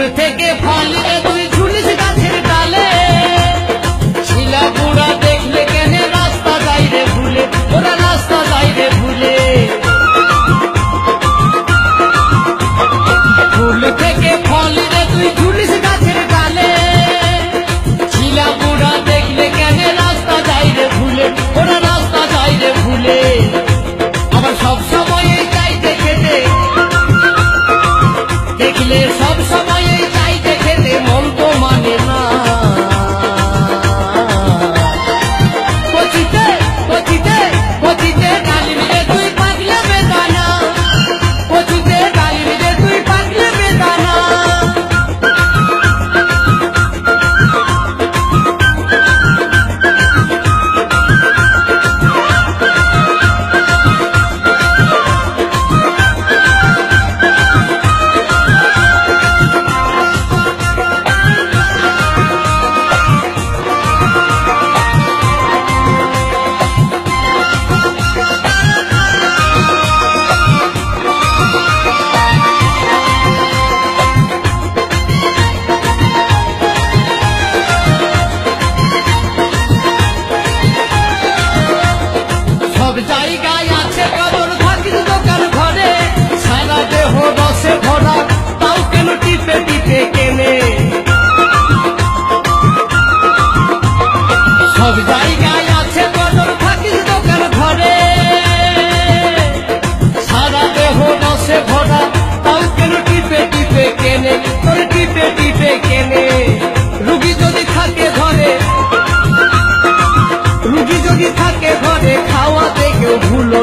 ফুল থেকে ফল তুই ঝুলিস গাছের ডালে। শিলা বুড়া দেখলে কেন রাস্তা যাই রে ভুলে, ওরা রাস্তা যাই রে ভুলে। ফুল থেকে ফল রে তুই ঝুলিস গাছের ডালে। শিলা বুড়া দেখলে কেন রাস্তা যাই রে ভুলে, ওরা রাস্তা যাই রে ভুলে। আবার সব সময় চাইতে দেখলে ঘরে। সারা দেহ রসে ভরা, তাও কেন টিপে কেনে? সব জায়গায় আছে কদর থাকিস দোকান ঘরে। সারা দেহ রসে ভরা, তাও কেন টিপে কেনে? তোর টিপে কেনে? রুগী যদি থাকে ঘরে, রুগী যদি থাকে ঘরে ভুলো